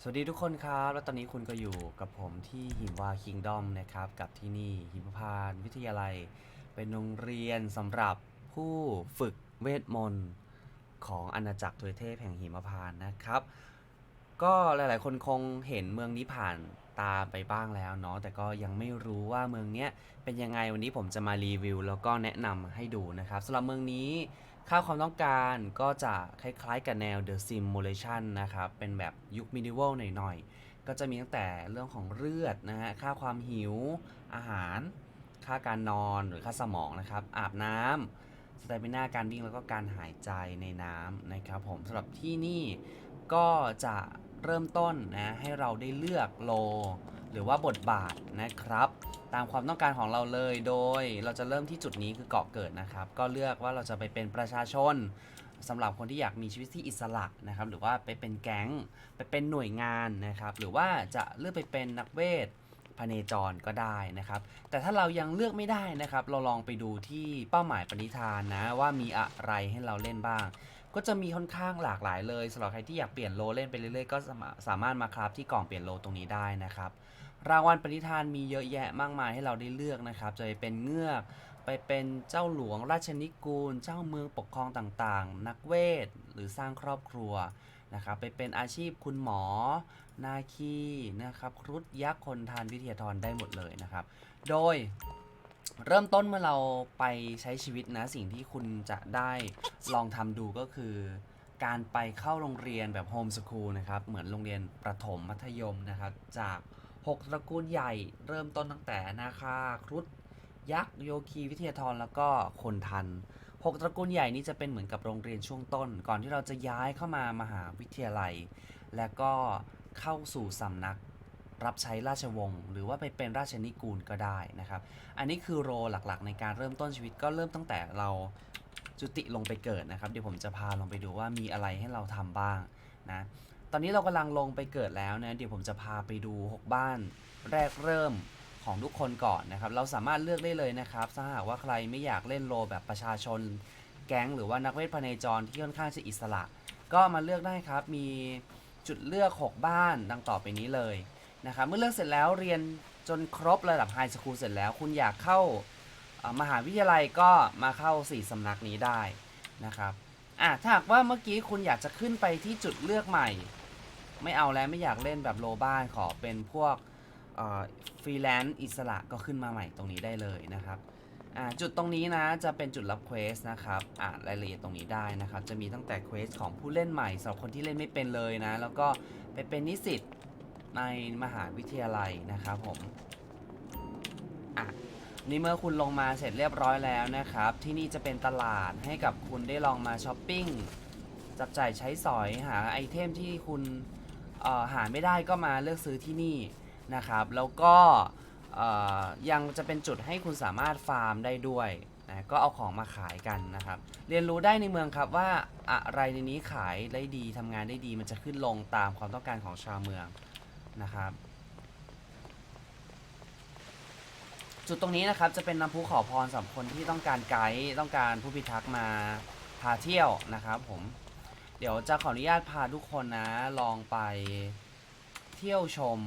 สวัสดีทุกคนครับ แล้วตอนนี้คุณก็อยู่กับผมที่หิมวาคิงดอมนะครับ กับที่นี่หิมพานต์วิทยาลัย เป็นโรงเรียนสำหรับผู้ฝึกเวทมนต์ของอาณาจักรทวยเทพแห่งหิมพานต์นะครับ ก็หลายๆ คนคงเห็นเมืองนี้ผ่านตาไปบ้างแล้วเนาะแต่ก็ยังไม่รู้ว่าเมืองเนี้ยเป็นยังไงวันนี้ผมจะมารีวิว แล้วก็แนะนำให้ดูนะครับสำหรับเมืองนี้ ค่าความต้องการก็จะคล้ายๆกับแนว The Simulation นะครับ เป็นแบบยุคมินิว l หน่อยๆ ก็จะมีตั้งแต่เรื่องของเลือดนะฮะ ค่าความหิว อาหาร ค่าการนอนหรือค่าสมองนะครับ อาบน้ำสเตมินาการวิ่งแล้วก็การหายใจในน้ำนะครับผมสำหรับที่นี่ก็จะเริ่มต้นนะให้เราได้เลือกโล หรือว่าบทบาทนะครับ ตามความต้องการของเราเลย โดยเราจะเริ่มที่จุดนี้คือเกาะเกิดนะครับ ก็เลือกว่าเราจะไปเป็นประชาชนสำหรับคนที่อยากมีชีวิตที่อิสระนะครับ หรือว่าไปเป็นแก๊งไปเป็นหน่วยงานนะครับ หรือว่าจะเลือกไปเป็นนักเวทพเนจรก็ได้นะครับ แต่ถ้าเรายังเลือกไม่ได้นะครับ เราลองไปดูที่เป้าหมายปณิธานนะว่ามีอะไรให้เราเล่นบ้าง ก็จะมีค่อนข้างหลากหลายเลยสำหรับใครที่อยากเปลี่ยนโลเล่นไปเรื่อยๆก็สามารถมาคราฟที่กล่องเปลี่ยนโลตรงนี้ได้นะครับ รางวัลปณิธานมีเยอะแยะมากมายให้เราได้เลือกนะครับ จะไปเป็นเงือกไปเป็นเจ้าหลวงราชนิกูล เจ้าเมืองปกครองต่างๆ นักเวทหรือสร้างครอบครัวนะครับไปเป็นอาชีพคุณหมอ นาคีนะครับครุฑยักษ์คนทานวิทยาธรได้หมดเลยนะครับ โดย เริ่มต้นเมื่อเราไปใช้ชีวิตนะสิ่งที่คุณจะได้ลองทำดูก็คือ การไปเข้าโรงเรียนแบบโฮมสคูลนะครับ เหมือนโรงเรียนประถมมัธยมนะครับ จาก 6 ตระกูลใหญ่ เริ่มต้นตั้งแต่นาคาครุฑยักษ์โยคีวิทยาธรแล้วก็คนทัน 6 ตระกูลใหญ่นี้จะเป็นเหมือนกับโรงเรียนช่วงต้น ก่อนที่เราจะย้ายเข้ามามหาวิทยาลัย และก็เข้าสู่สำนัก รับใช้ราชวงศ์หรือว่าไปเป็นราชนิกูลก็ได้นะครับ อันนี้คือโรหลักๆ ในการเริ่มต้นชีวิตก็เริ่มตั้งแต่เราจุติลงไปเกิดนะครับ เดี๋ยวผมจะพาลงไปดูว่ามีอะไรให้เราทำบ้างนะ ตอนนี้เรากำลังลงไปเกิดแล้วนะ เดี๋ยวผมจะพาไปดู 6 บ้านแรกเริ่มของทุกคนก่อนนะครับ เราสามารถเลือกได้เลยนะครับ ถ้าหากว่าใครไม่อยากเล่นโลแบบประชาชนแก๊งหรือว่านักเวทพเนจรที่ค่อนข้างจะอิสระ ก็มาเลือกได้ครับ มีจุดเลือก 6 บ้านดังต่อไปนี้เลย นะครับเมื่อเลือกเสร็จแล้วเรียนจนครบระดับไฮสคูลเสร็จแล้ว คุณอยากเข้ามหาวิทยาลัยก็มาเข้า 4 สำนักนี้ได้นะครับอะถ้าหากว่าเมื่อกี้คุณอยากจะขึ้นไปที่จุดเลือกใหม่ ไม่เอาแล้วไม่อยากเล่นแบบโลบ้านขอเป็นพวกฟรีแลนซ์อิสระก็ขึ้นมาใหม่ตรงนี้ได้เลยนะครับอ่าจุดตรงนี้นะจะเป็นจุดรับเควสนะครับอ่านรายละเอียดตรงนี้ได้นะครับ จะมีตั้งแต่เควสของผู้เล่นใหม่สำหรับคนที่เล่นไม่เป็นเลยนะ แล้วก็ไปเป็นนิสิต ในมหาวิทยาลัยนะครับผมอะนี่เมื่อคุณลงมาเสร็จเรียบร้อยแล้วนะครับ ที่นี่จะเป็นตลาดให้กับคุณได้ลองมาช้อปปิ้งจับจ่ายใช้สอยหาไอเทมที่คุณหาไม่ได้ก็มาเลือกซื้อที่นี่นะครับ แล้วก็ยังจะเป็นจุดให้คุณสามารถฟาร์มได้ด้วยนะก็เอาของมาขายกันนะครับ เรียนรู้ได้ในเมืองครับว่าอะไรในนี้ขายได้ดีทำงานได้ดีมันจะขึ้นลงตามความต้องการของชาวเมือง นะครับจุดตรงนี้นะครับจะเป็นน้ำพุขอพรสำหรับคนที่ต้องการไกด์ต้องการผู้พิทักษ์มาพาเที่ยวนะครับผมเดี๋ยวจะขออนุญาตพาทุกคนนะลองไปเที่ยวชม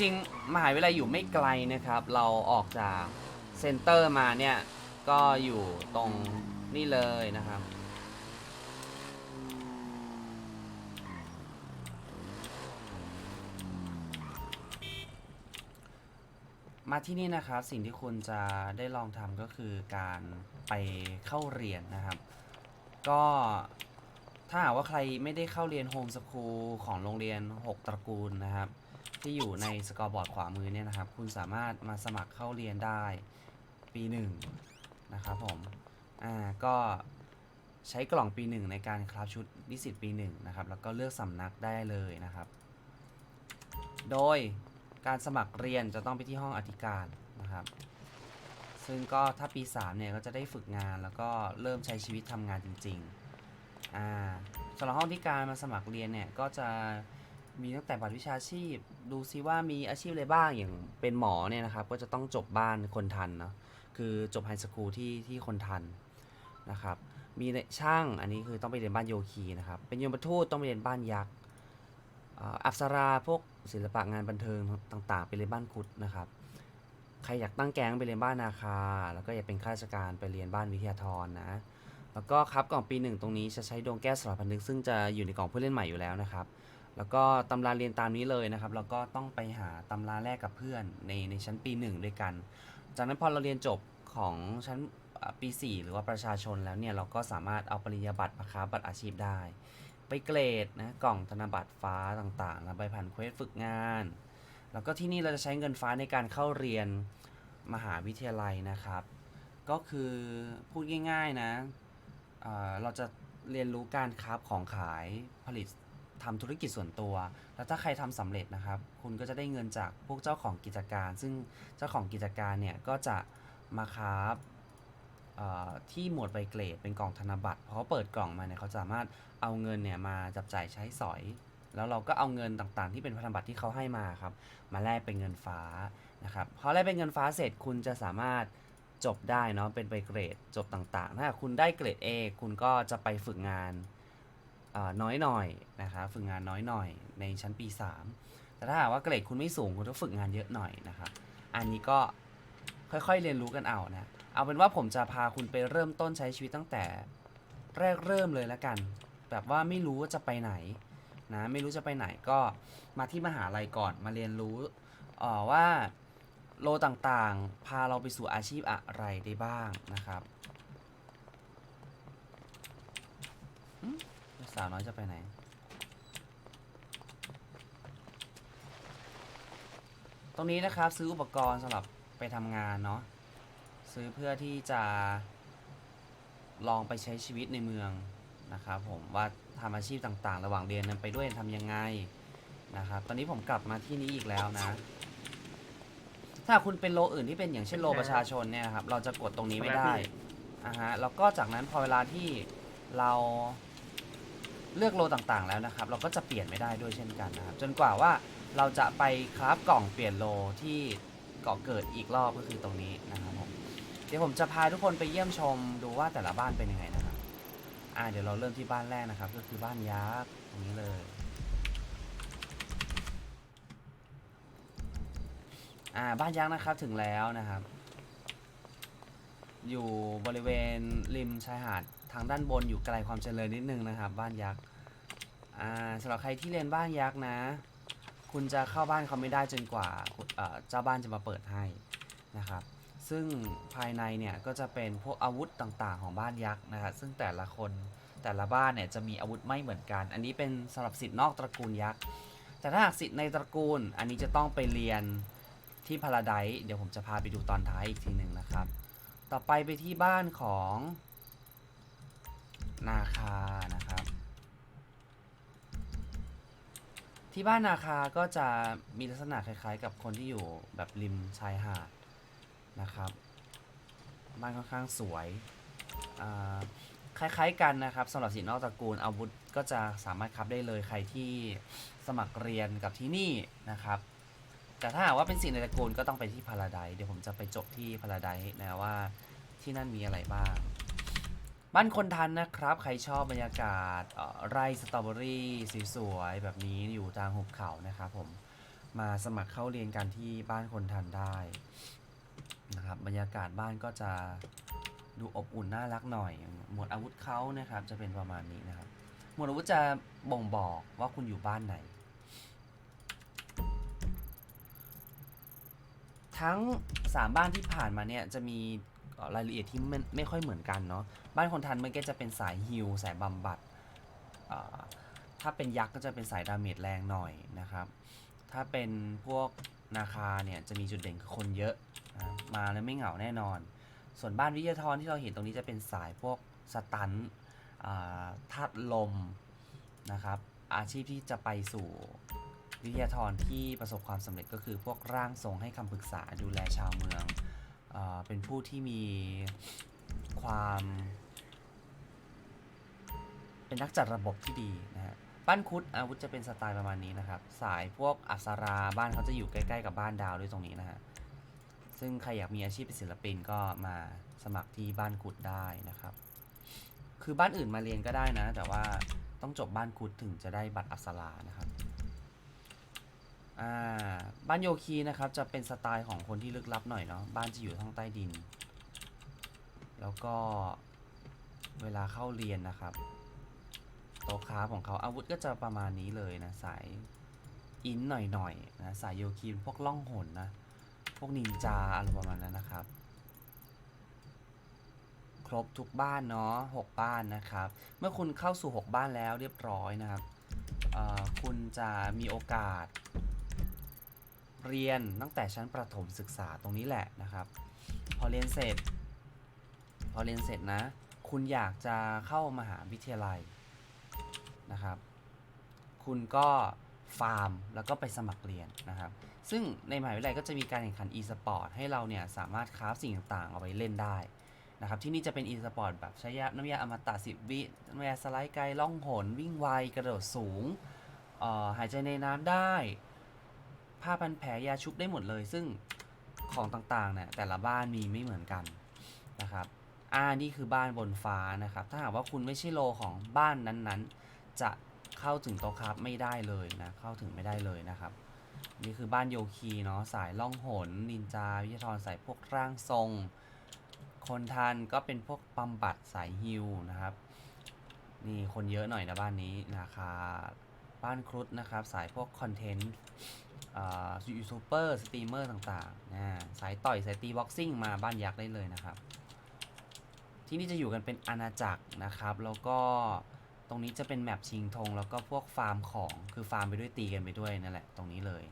ริง ๆ มหาวิทยาลัยอยู่ไม่ไกลนะครับ เราออกจากเซ็นเตอร์มาเนี่ย ก็อยู่ตรงนี่เลยนะครับ มาที่นี่นะครับ สิ่งที่คุณจะได้ลองทำก็คือการไปเข้าเรียนนะครับ ก็ถ้าหากว่าใครไม่ได้เข้าเรียนโฮมสคูลของโรงเรียน 6 ตระกูลนะครับ ที่อยู่ในสกอร์บอร์ดขวามือเนี่ยนะครับ คุณสามารถมาสมัครเข้าเรียนได้ปีหนึ่งนะครับผม อ่า ก็ใช้กล่องปีหนึ่งในการคราฟชุดนิสิตปีหนึ่งนะครับ แล้วก็เลือกสำนักได้เลยนะครับ โดยการสมัครเรียนจะต้องไปที่ห้องอธิการนะครับ ซึ่งก็ถ้าปี 3 เนี่ยก็จะได้ฝึกงานแล้วก็เริ่มใช้ชีวิตทำงานจริงอ่าสำหรับห้องที่การมาสมัครเรียนเนี่ยก็จะ มีตั้งแต่บัตรวิชาชีพ ดูซิว่ามีอาชีพอะไรบ้างอย่างเป็นหมอเนี่ยนะครับ ก็จะต้องจบบ้านคนทันเนาะคือจบไฮสคูลที่ที่คนทันนะครับ มีช่างอันนี้คือต้องไปเรียนบ้านโยคีนะครับ เป็นยมทูตต้องไปเรียนบ้านยักษ์อัปสราพวกศิลปะงานบันเทิงต่างๆ ไปเรียนบ้านคุดนะครับใครอยากตั้งแก๊งไปเรียนบ้านนาคา แล้วก็อยากเป็นข้าราชการไปเรียนบ้านวิทยาธรนะแล้วก็ครับกล่องปีหนึ่งตรงนี้จะใช้ดวงแก้สลับพันนึกซึ่งจะอยู่ในกล่องผู้เล่นใหม่อยู่แล้วนะครับ แล้วก็ตำราเรียนตามนี้เลยนะครับ แล้วก็ต้องไปหาตำราแรกกับเพื่อนในในชั้นปีหนึ่งด้วยกัน จากนั้นพอเราเรียนจบของชั้นปี 4 หรือว่าประชาชนแล้วเนี่ยเราก็สามารถเอาปริญญาบัตรมาค้าบัตรอาชีพได้ ไปเกรดนะกล่องธนบัตรฟ้าต่างๆนะใบผ่านเควสฝึกงาน แล้วก็ที่นี่เราจะใช้เงินฟ้าในการเข้าเรียนมหาวิทยาลัยนะครับ ก็คือพูดง่ายๆนะเเราจะเรียนรู้การค้าของขายผลิต ทำธุรกิจส่วนตัว แล้วถ้าใครทำสำเร็จนะครับ คุณก็จะได้เงินจากพวกเจ้าของกิจการ ซึ่งเจ้าของกิจการเนี่ยก็จะมาค้าเอ่อที่หมวดใบเกรดเป็นกล่องธนบัตรเพราะเปิดกล่องมาเนี่ยเขาสามารถเอาเงินเนี่ยมาจับจ่ายใช้สอย แล้วเราก็เอาเงินต่างๆ ที่เป็นพันธบัตรที่เขาให้มาครับ มาแลกเป็นเงินฟ้านะครับพอแลกเป็นเงินฟ้าเสร็จคุณจะสามารถจบได้เนาะเป็นใบเกรดจบต่างๆ ถ้าคุณได้เกรด A คุณก็จะไปฝึกงาน น้อยหน่อยนะครับฝึกงานน้อยหน่อยในชั้นปี 3 แต่ถ้าหากว่าเกรดคุณไม่สูงคุณต้องฝึกงานเยอะหน่อยนะครับ อันนี้ก็ค่อยๆเรียนรู้กันเอานะ เอาเป็นว่าผมจะพาคุณไปเริ่มต้นใช้ชีวิตตั้งแต่แรกเริ่มเลยแล้วกัน แบบว่าไม่รู้ว่าจะไปไหนนะไม่รู้จะไปไหนก็มาที่มหาลัยก่อนมาเรียนรู้ว่าโลต่างๆ พาเราไปสู่อาชีพอะไรได้บ้างนะครับ สาวน้อยจะไปไหน ตรงนี้นะครับซื้ออุปกรณ์สำหรับไปทำงานเนาะซื้อเพื่อที่จะลองไปใช้ชีวิตในเมืองนะครับผมว่าทำอาชีพต่างๆ ระหว่างเรียนนั้นไปด้วยทำยังไงนะครับตอนนี้ผมกลับมาที่นี้อีกแล้วนะ ถ้าคุณเป็นโลอื่นที่เป็นอย่างเช่นโลประชาชนเนี่ยนะครับเราจะกดตรงนี้ไม่ได้อ่าฮะแล้วก็จากนั้นพอเวลาที่เรา เลือกโลต่างๆแล้วนะครับ เราก็จะเปลี่ยนไม่ได้ด้วยเช่นกันนะครับ จนกว่าว่าเราจะไปคราฟกล่องเปลี่ยนโลที่เกาะเกิดอีกรอบก็คือตรงนี้นะครับผมเดี๋ยวผมจะพาทุกคนไปเยี่ยมชมดูว่าแต่ละบ้านเป็นยังไงนะครับอ่าเดี๋ยวเราเริ่มที่บ้านแรกนะครับ ก็คือบ้านยักษ์ตรงนี้เลยอ่าบ้านยักษ์นะครับถึงแล้วนะครับ อยู่บริเวณริมชายหาดางด้านบนอยู่ไกลความเจริญนิดนึงนะครับ บ้านยักษ์อ่าสำหรับใครที่เรียนบ้านยักษ์นะ คุณจะเข้าบ้านเขาไม่ได้จนกว่าเจ้าบ้านจะมาเปิดให้นะครับ ซึ่งภายในเนี่ยก็จะเป็นพวกอาวุธต่างๆ ของบ้านยักษ์นะครับซึ่งแต่ละคนแต่ละบ้านเนี่ยจะมีอาวุธไม่เหมือนกัน อันนี้เป็นสำหรับสิทธิ์นอกตระกูลยักษ์แต่ถ้าหากสิทธิ์ในตระกูล อันนี้จะต้องไปเรียนที่พาราไดซ์เดี๋ยวผมจะพาไปดูตอนท้ายอีกทีหนึ่งนะครับ ต่อไปไปที่บ้านของ นาคานะครับ ที่บ้านนาคาก็จะมีลักษณะคล้ายๆ กับคนที่อยู่แบบริมชายหาดนะครับบ้านค่อนข้างสวยคล้ายๆกันนะครับสำหรับสินนอกตระกูลอาวุธก็จะสามารถคับได้เลยใครที่สมัครเรียนกับที่นี่นะครับแต่ถ้าหากว่าเป็นสิ่งในตระกูลก็ต้องไปที่พาราไดซ์เดี๋ยวผมจะไปจบที่พาราไดซ์นะว่าที่นั่นมีอะไรบ้าง บ้านคนทันนะครับ ใครชอบบรรยากาศไร่สตรอเบอรี่สวยๆแบบนี้อยู่ทางหุบเขานะครับผมมาสมัครเข้าเรียนกันที่บ้านคนทันได้นะครับบรรยากาศบ้านก็จะดูอบอุ่นน่ารักหน่อย หมวดอาวุธเขานะครับ จะเป็นประมาณนี้นะครับ หมวดอาวุธจะบ่งบอกว่าคุณอยู่บ้านไหน ทั้ง 3 บ้านที่ผ่านมาเนี่ยจะมี รายละเอียดที่ไม่ไม่ค่อยเหมือนกันเนาะบ้านคนทันมันก็จะเป็นสายฮิลสายบำบัดถ้าเป็นยักษ์ก็จะเป็นสายดาเมจแรงหน่อยนะครับ ถ้าเป็นพวกนาคาเนี่ยจะมีจุดเด่นคือคนเยอะนะมาแล้วไม่เหงาแน่นอน ส่วนบ้านวิทยาธรที่เราเห็นตรงนี้จะเป็นสายพวกสตันท์อ่าธาตุลมนะครับอาชีพที่จะไปสู่วิทยาธรที่ประสบความสำเร็จก็คือพวกร่างทรงให้คำปรึกษาดูแลชาวเมือง เป็นผู้ที่มีความ เป็นนักจัดระบบที่ดีนะฮะบ้านคุดอาวุธจะเป็นสไตล์ประมาณนี้นะครับ สายพวกอัปสราบ้านเขาจะอยู่ใกล้ๆกับบ้านดาวด้วยตรงนี้นะฮะซึ่งใครอยากมีอาชีพเป็นศิลปินก็มาสมัครที่บ้านคุดได้นะครับ คือบ้านอื่นมาเรียนก็ได้นะ แต่ว่าต้องจบบ้านคุดถึงจะได้บัตรอัปสรานะครับ อ่า บ้านโยคีนะครับจะเป็นสไตล์ของคนที่ลึกลับหน่อยเนาะบ้านจะอยู่ข้างใต้ดิน แล้วก็เวลาเข้าเรียนนะครับโต๊ะค้าของเขาอาวุธก็จะประมาณนี้เลยนะสายอินหน่อยๆนะสายโยคีพวกล่องหนนะพวกนินจาอะไรประมาณนั้นนะครับ ครบทุกบ้านเนาะหกบ้านนะครับ เมื่อคุณเข้าสู่ 6 บ้านแล้วเรียบร้อยนะครับคุณจะมีโอกาส เรียนตั้งแต่ชั้นประถมศึกษาตรงนี้แหละนะครับ พอเรียนเสร็จ พอเรียนเสร็จนะ คุณอยากจะเข้ามหาวิทยาลัยนะครับ คุณก็ฟาร์มแล้วก็ไปสมัครเรียนนะครับ ซึ่งในมหาวิทยาลัยก็จะมีการแข่งขัน e-sport ให้เราเนี่ยสามารถคราฟสิ่งต่างๆ เอาไว้เล่นได้นะครับ ที่นี่จะเป็น e-sport แบบใช้ยาน้ำยาอมตะ10วิน้ำยาสไลด์ไกลล่องหน วิ่งไว กระโดดสูงหายใจในน้ำได้ ผ้าพันแผลยาชุบได้หมดเลย ซึ่งของต่างๆเนี่ยแต่ละบ้านมีไม่เหมือนกันนะครับอ่านี่คือบ้านบนฟ้านะครับ ถ้าหากว่าคุณไม่ใช่โลของบ้านนั้นๆ จะเข้าถึงโต๊ะครับไม่ได้เลยนะ เข้าถึงไม่ได้เลยนะครับ นี่คือบ้านโยคีเนาะสายล่องหนนินจาวิทยาธรสายพวกร่างทรง คนทันก็เป็นพวกบำบัดสายฮิวนะครับนี่คนเยอะหน่อยนะบ้านนี้ราคาบ้านครุฑนะครับ สายพวกคอนเทนต์ ยูทูบเบอร์สตรีมเมอร์ต่างๆนะสายต่อยสายตีบ็อกซิ่งมาบ้านยักษ์ได้เลยนะครับ ที่นี่จะอยู่กันเป็นอาณาจักรนะครับ แล้วก็ตรงนี้จะเป็นแมปชิงธงแล้วก็พวกฟาร์มของคือฟาร์มไปด้วยตีกันไปด้วยนั่นแหละตรงนี้เลย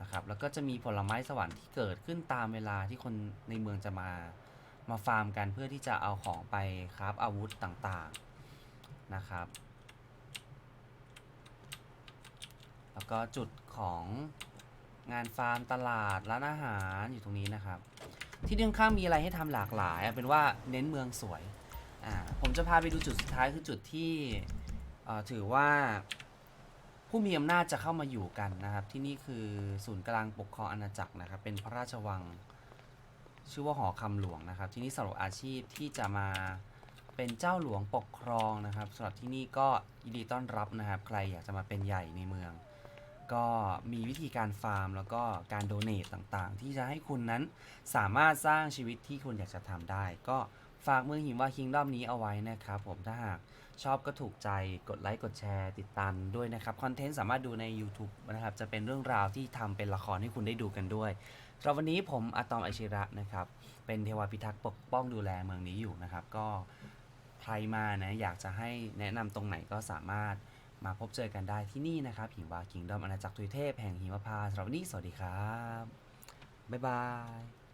นะครับแล้วก็จะมีผลไม้สวรรค์ที่เกิดขึ้นตามเวลาที่คนในเมืองจะมามาฟาร์มกันเพื่อที่จะเอาของไปคราฟอาวุธต่างๆนะครับ แล้วก็จุดของ งานฟาร์มตลาดร้านอาหารอยู่ตรงนี้นะครับ ที่นี่ค่อนข้างมีอะไรให้ทำหลากหลายเป็นว่าเน้นเมืองสวยอ่าผมจะพาไปดูจุดสุดท้ายคือจุดที่ถือว่าผู้มีอำนาจจะเข้ามาอยู่กันนะครับ ที่นี่คือศูนย์กลางปกครองอาณาจักรนะครับ เป็นพระราชวังชื่อว่าหอคำหลวงนะครับ ที่นี่สำหรับอาชีพที่จะมาเป็นเจ้าหลวงปกครองนะครับสำหรับที่นี่ก็ยินดีต้อนรับนะครับ ใครอยากจะมาเป็นใหญ่ในเมือง ก็มีวิธีการฟาร์ม แล้วก็การโดเนตต่างๆ ที่จะให้คุณนั้นสามารถสร้างชีวิตที่คุณอยากจะทำได้ ก็ฝากเมืองหิมว่าคิงด้อมนี้เอาไว้นะครับผมถ้าหากชอบก็ถูกใจกดไลค์กดแชร์ติดตามด้วยนะครับ คอนเทนต์สามารถดูใน YouTube นะครับ จะเป็นเรื่องราวที่ทำเป็นละครให้คุณได้ดูกันด้วยสำหรับวันนี้ผมอะตอมไอชิระนะครับ เป็นเทวพิทักษ์ปกป้องดูแลเมืองนี้อยู่นะครับ ก็ใครมานะอยากจะให้แนะนำตรงไหนก็สามารถ มาพบเจอกันได้ที่นี่นะครับหิมวาคิงดอมอาณาจักรทุยเทพแห่งหิมพานต์สำหรับวันนี้สวัสดีครับ บ๊ายบาย